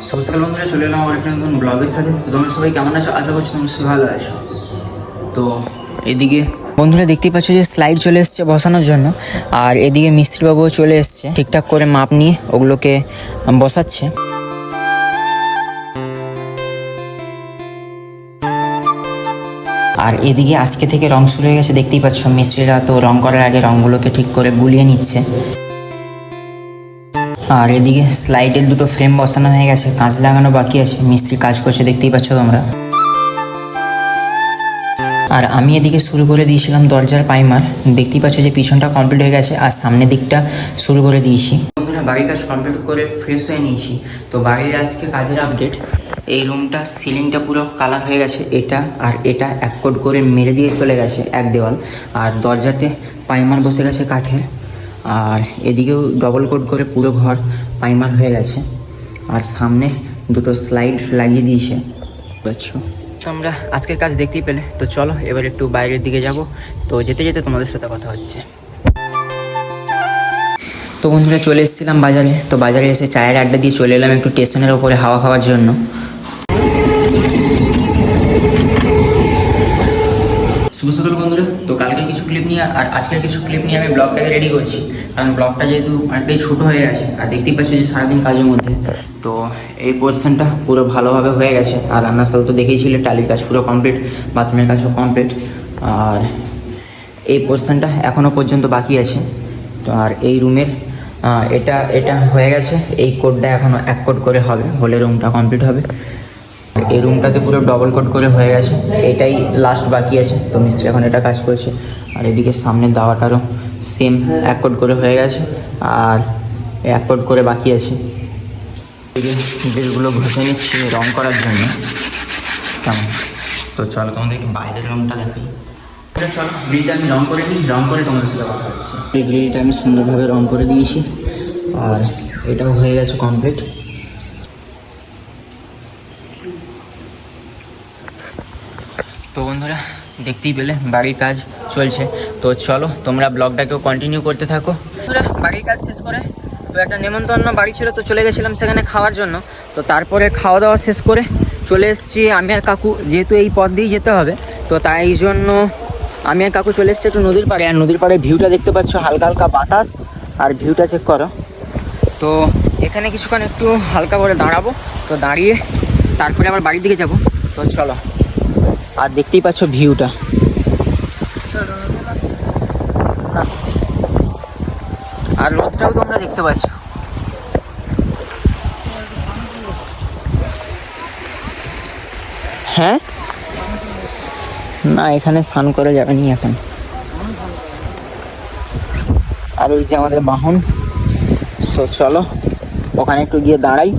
সকাল বন্ধুরা চলে এলাম আমার একটা নতুন ব্লগের সাথে তো তোমরা সবাই কেমন আছো আশা করছি তোমরা সবাই ভালো আছো তো এদিকে বন্ধুরা দেখতেই পাচ্ছ যে স্লাইড চলে এসছে বসানোর জন্য আর এদিকে মিস্ত্রিবাবুও চলে এসছে ঠিকঠাক করে মাপ নিয়ে ওগুলোকে বসাচ্ছে আর এদিকে আজকে থেকে রং শুরু হয়ে গেছে দেখতেই পাচ্ছ মিস্ত্রিরা তো রং করার আগে রংগুলোকে ঠিক করে গুলিয়ে নিচ্ছে। আর এদিকে স্লাইডের দুটো ফ্রেম বসানো হয়ে গেছে, কাঁচ লাগানো বাকি আছে, মিস্ত্রি কাজ করছে, দেখতেই পাচ্ছ তোমরা। আর আমি এদিকে শুরু করে দিয়েছিলাম দরজার পাইমার, দেখতেই পাচ্ছ যে পিছনটা কমপ্লিট হয়ে গেছে, আর সামনের দিকটা শুরু করে দিয়েছি। বন্ধুরা বাড়ির কাজ কমপ্লিট করে ফ্রেশ হয়ে নিয়েছি। তো বাড়ির আজকে কাজের আপডেট এই রুমটা সিলিংটা পুরো কালার হয়ে গেছে, এটা আর এটা এক কোট করে মেরে দিয়ে চলে গেছে এক দেওয়াল। আর দরজাতে পাইমার বসে গেছে কাঠের। আর এদিকেও ডবল কোট করে পুরো ঘর পাইমার হয়ে গেছে। আর সামনে দুটো স্লাইড লাগিয়ে দিয়েছে। বুঝছ? তো আমরা আজকের কাজ দেখতেই পেলে। তো চলো এবার একটু বাইরের দিকে যাব। তো যেতে যেতে তোমাদের সাথে কথা হচ্ছে। তো বন্ধুরা চলে এসেছিলাম বাজারে। তো বাজারে এসে চায়ের আড্ডা দিয়ে চলে এলাম একটু স্টেশনের ওপরে হাওয়া খাওয়ার জন্য। শুভ সকাল বন্ধুরা। ক্লিপ নিয়ে, আর আজকের কিছু ক্লিপ নিয়ে আমি ব্লগটাকে রেডি করছি। কারণ ব্লগটা যেহেতু অনেকটাই ছোটো হয়ে গেছে, আর দেখতেই পাচ্ছি যে সারাদিন কাজের মধ্যে। তো এই পোর্শনটা পুরো ভালোভাবে হয়ে গেছে। আর রান্নার সাথে তো দেখেইছিলে টালির কাজ পুরো কমপ্লিট বাথরুমের কাজও কমপ্লিট আর এই পোর্শনটা এখনও পর্যন্ত বাকি আছে। তো আর এই রুমের এটা এটা হয়ে গেছে। এই কোডটা এখনও এক কোড করে হবে। হলে রুমটা কমপ্লিট হবে। এই রুমটাতে পুরো ডবল কোড করে হয়ে গেছে। এটাই লাস্ট বাকি আছে। তো মিস্ত্রি এখন এটা কাজ করছে। আর এদিকে সামনের দাওয়াটারও সেম এক কোট করে হয়ে গেছে, আর এক কোট করে বাকি আছে। এদিকে ড্রেসগুলো ঘষে নিচ্ছি রং করার জন্য। কেমন? তো চলো তোমাদেরকে বাইরের রংটা দেখাই। চলো গ্রিলটা আমি রং করে দিই রং করে তোমাদের সাথে কথা হচ্ছে। এই গ্রিলটা আমি সুন্দরভাবে রং করে দিয়েছি, আর এটাও হয়ে গেছে কমপ্লিট তো বন্ধুরা, দেখতেই পেলে বাড়ির কাজ। চলছে। তো চলো, তোমরা ব্লগটাকেও কন্টিনিউ করতে থাকো। বাড়ির কাজ শেষ করে, তো একটা নেমন্তন্ন বাড়ি ছিল, তো চলে গেছিলাম সেখানে খাওয়ার জন্য। তো তারপরে খাওয়া দাওয়া শেষ করে চলে এসেছি আমি আর কাকু, যেহেতু এই পথ দিয়েই যেতে হবে, তো তাই জন্য আমি আর কাকু চলে এসেছি একটু নদীর পাড়ে। আর নদীর পাড়ে ভিউটা দেখতে পাচ্ছ, হালকা হালকা বাতাস, আর ভিউটা চেক করো। তো এখানে কিছুক্ষণ একটু হালকা করে দাঁড়াবো, তো দাঁড়িয়ে তারপরে আবার বাড়ির দিকে যাব। তো চলো, আর দেখতেই পাচ্ছ ভিউটা আর রোদটাও তোমরা দেখতে পাচ্ছ। হ্যাঁ? না, এখানে স্নান করা যাবে নি এখন। আর ওই যে আমাদের বাহন। তো চলো, ওখানে একটু গিয়ে দাঁড়াই।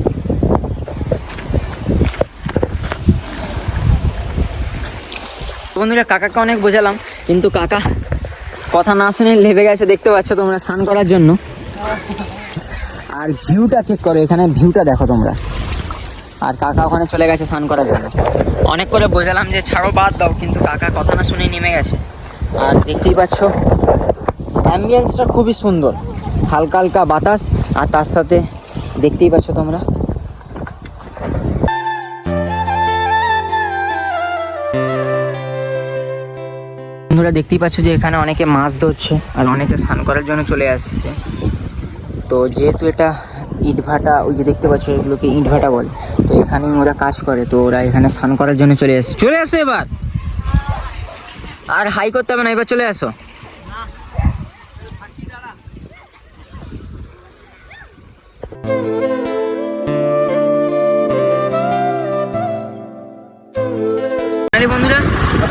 বন্ধুরা, কাকাকে অনেক বোঝালাম, কিন্তু কাকা কথা না শুনে লেবে গেছে, দেখতে পাচ্ছ তোমরা স্নান করার জন্য। আর ভিউটা চেক করো, এখানে ভিউটা দেখো তোমরা। আর কাকা ওখানে চলে গেছে স্নান করার জন্য। অনেক করে বোঝালাম যে ছাড়ো, বাদ দাও, কিন্তু কাকা কথা না শুনে নেমে গেছে। আর দেখতেই পাচ্ছ অ্যাম্বিয়েন্সটা খুবই সুন্দর। হালকা হালকা বাতাস, আর তার সাথে দেখতেই পাচ্ছ তোমরা বন্ধুরা দেখতেই পাচ্ছ যে এখানে অনেকে মাছ ধরছে আর অনেকে স্নান করার জন্য চলে আসছে। তো যেহেতু এটা ইটভাটা, ওই যে দেখতে পাচ্ছ এগুলোকে ইটভাটা বলে, তো এখানেই ওরা কাজ করে, তো ওরা এখানে স্নান করার জন্য চলে আসছে চলে আসো এবার! আর হাই করতে হবে না, এবার চলে আসো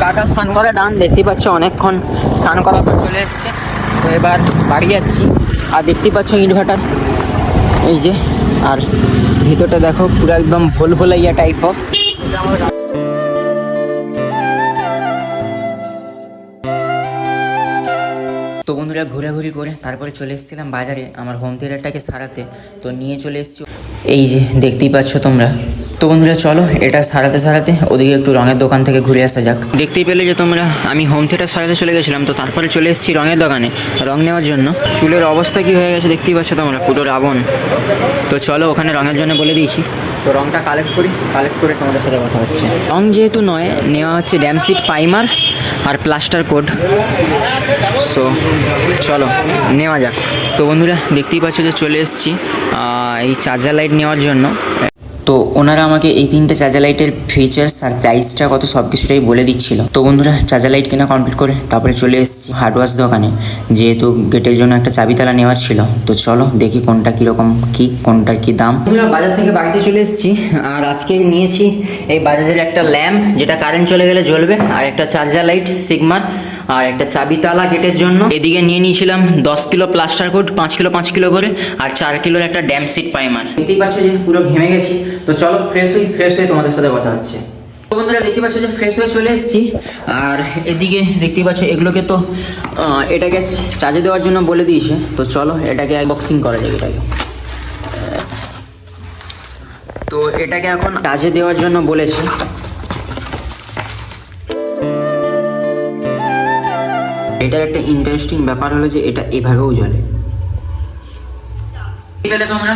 কাকা স্নান করে ডান, দেখতেই পাচ্ছ অনেকক্ষণ স্নান করার পর চলে এসছে। তো এবার বাড়ি যাচ্ছি। আর দেখতেই পাচ্ছ ইনভার্টার এই যে, আর ভিতরটা দেখো, পুরো একদম ভোল ভোলাইয়া টাইপ অফ তো বন্ধুরা, ঘোরাঘুরি করে তারপরে চলে এসেছিলাম বাজারে, আমার হোম থিয়েটারটাকে সারাতে। তো নিয়ে চলে এসেছি। এই যে, দেখতেই পাচ্ছ তোমরা তো বন্ধুরা, চলো, এটা সারাতে সারাতে ওদিকে একটু রঙের দোকান থেকে ঘুরে আসা যাক। দেখতেই পেলে যে তোমরা, আমি হোম থিয়েটার সারাতে চলে গেছিলাম, তো তারপরে চলে এসেছি রঙের দোকানে। রং নেওয়ার জন্য। চুলের অবস্থা কি হয়ে গেছে দেখতেই পাচ্ছ তোমরা, পুরো রাবণ। তো চলো, ওখানে রঙের জন্য বলে দিয়েছি। তো রঙটা কালেক্ট করি কালেক্ট করে তোমাদের সাথে কথা হচ্ছে। রং যেহেতু নয়, নেওয়া হচ্ছে ড্যামসিট পাইমার আর প্লাস্টার কোড সো চলো, নেওয়া যাক। তো বন্ধুরা, দেখতেই পাচ্ছ যে চলে এসেছি এই চার্জার লাইট নেওয়ার জন্য। তো ওনারা আমাকে এই তিনটে চার্জার লাইটের ফিচার্স আর প্রাইসটা কত সব কিছুটাই বলে দিচ্ছিল। তো বন্ধুরা চার্জার লাইট কেনা কমপ্লিট করে তারপরে চলে এসেছি হার্ডওয়ার্স দোকানে। যেহেতু গেটের জন্য একটা চাবিতালা নেওয়ার ছিল, তো চলো দেখি কোনটা কীরকম, কি, কোনটার কি দাম। বন্ধুরা, বাজার থেকে বাড়িতে চলে এসেছি, আর আজকে নিয়েছি এই বাজাজের একটা ল্যাম্প, যেটা কারেন্ট চলে গেলে জ্বলবে, আর একটা চার্জার লাইট সিগমার আর একটা চাবি তালা গেটের জন্য। এদিকে নিয়ে নিয়েছিলাম দশ কিলো প্লাস্টার কোড পাঁচ কিলো পাঁচ কিলো করে, আর চার কিলোর একটা ড্যাম সিট পাইমার দেখতেই পাচ্ছ যে পুরো ঘেমে গেছি। তো চলো ফ্রেশ হই ফ্রেশ হয়ে তোমাদের সাথে কথা হচ্ছে। বন্ধুরা দেখতে পাচ্ছ যে ফ্রেশ হয়ে চলে এসেছি। আর এদিকে দেখতে পাচ্ছ এগুলোকে তো এটাকে চার্জে দেওয়ার জন্য বলে দিয়েছে। তো চলো, এটাকে বক্সিং করা যায় এটাকে। তো এটাকে এখন চার্জে দেওয়ার জন্য বলেছে। এটার একটা ইন্টারেস্টিং ব্যাপার হলো যে এটা এভাবেও জ্বলে তোমরা?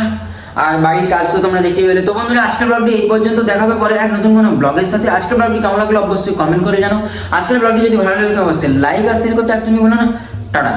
আর বাড়ির কাজ তো তোমরা দেখতে পেলে। তো বন্ধুরা, আজকের ব্লগটি এই পর্যন্ত। দেখাবে পরে এক নতুন কোনো ব্লগের সাথে। আজকের ব্লগটি কেমন লাগল অবশ্যই কমেন্ট করে জানো আজকের ব্লগটি যদি ভালো লাগে অবশ্যই লাইক আর শেয়ার করতে একদমই বলো না। টাটা।